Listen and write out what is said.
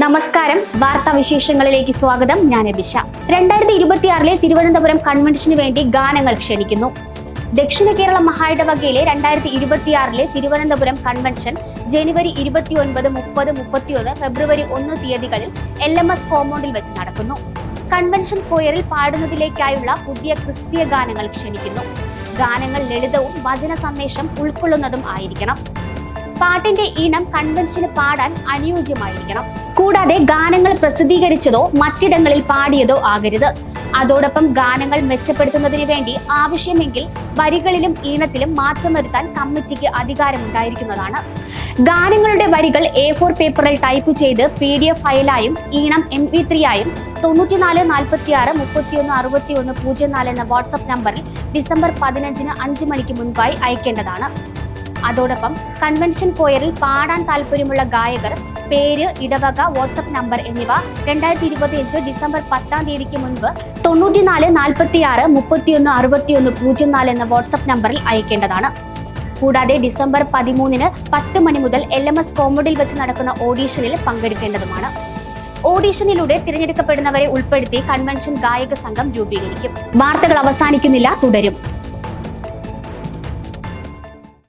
നമസ്കാരം. വാർത്താ വിശേഷങ്ങളിലേക്ക് സ്വാഗതം. ഞാൻ അഭിഷ. രണ്ടായിരത്തി ഇരുപത്തിയാറിലെ തിരുവനന്തപുരം കൺവെൻഷന് വേണ്ടി ഗാനങ്ങൾ ക്ഷണിക്കുന്നു. ദക്ഷിണ കേരള മഹായിടവകയിലെ രണ്ടായിരത്തി ഇരുപത്തിയാറിലെ തിരുവനന്തപുരം കൺവെൻഷൻ ജനുവരി ഇരുപത്തി ഒൻപത് മുപ്പത് മുപ്പത്തിയൊന്ന് ഫെബ്രുവരി ഒന്ന് തീയതികളിൽ എൽ എം എസ് കോമ്പൗണ്ടിൽ വെച്ച് നടക്കുന്നു. കൺവെൻഷൻ കൊയറിൽ പാടുന്നതിലേക്കായുള്ള പുതിയ ക്രിസ്തീയ ഗാനങ്ങൾ ക്ഷണിക്കുന്നു. ഗാനങ്ങൾ ലളിതവും വചന സന്ദേശം ഉൾക്കൊള്ളുന്നതും ആയിരിക്കണം. പാട്ടിന്റെ ഇനം കൺവെൻഷന് പാടാൻ അനുയോജ്യമായിരിക്കണം. കൂടാതെ ഗാനങ്ങൾ പ്രസിദ്ധീകരിച്ചതോ മറ്റിടങ്ങളിൽ പാടിയതോ ആകരുത്. അതോടൊപ്പം ഗാനങ്ങൾ മെച്ചപ്പെടുത്തുന്നതിന് വേണ്ടി ആവശ്യമെങ്കിൽ വരികളിലും ഈണത്തിലും മാറ്റം വരുത്താൻ കമ്മിറ്റിക്ക് അധികാരമുണ്ടായിരിക്കുന്നതാണ്. ഗാനങ്ങളുടെ വരികൾ എ ഫോർ പേപ്പറിൽ ടൈപ്പ് ചെയ്ത് പി ഡി എഫ് ഫയലായും ഈണം എം പി ത്രീ ആയും തൊണ്ണൂറ്റിനാല് നാൽപ്പത്തി ആറ് മുപ്പത്തിയൊന്ന് അറുപത്തി ഒന്ന് പൂജ്യം നാല് എന്ന വാട്സപ്പ് നമ്പറിൽ ഡിസംബർ പതിനഞ്ചിന് അഞ്ച് മണിക്ക് മുൻപായി അയക്കേണ്ടതാണ്. അതോടൊപ്പം കൺവെൻഷൻ കോയറിൽ പാടാൻ താല്പര്യമുള്ള ഗായകർ പേര് ഇടവക വാട്സപ്പ് നമ്പർ എന്നിവ രണ്ടായിരത്തി ഇരുപത്തിയഞ്ച് ഡിസംബർ പത്താം തീയതിക്ക് മുൻപ് തൊണ്ണൂറ്റിനാല് നാൽപ്പത്തി ആറ് മുപ്പത്തിയൊന്ന് അറുപത്തിയൊന്ന് പൂജ്യം നാല് എന്ന വാട്സപ്പ് നമ്പറിൽ അയക്കേണ്ടതാണ്. കൂടാതെ ഡിസംബർ പതിമൂന്നിന് പത്ത് മണി മുതൽ എൽ എം എസ് കോമഡിൽ വെച്ച് നടക്കുന്ന ഓഡീഷനിൽ പങ്കെടുക്കേണ്ടതുമാണ്. ഓഡീഷനിലൂടെ തിരഞ്ഞെടുക്കപ്പെടുന്നവരെ ഉൾപ്പെടുത്തി കൺവെൻഷൻ ഗായക സംഘം രൂപീകരിക്കും. വാർത്തകൾ അവസാനിക്കുന്നില്ല തുടരും.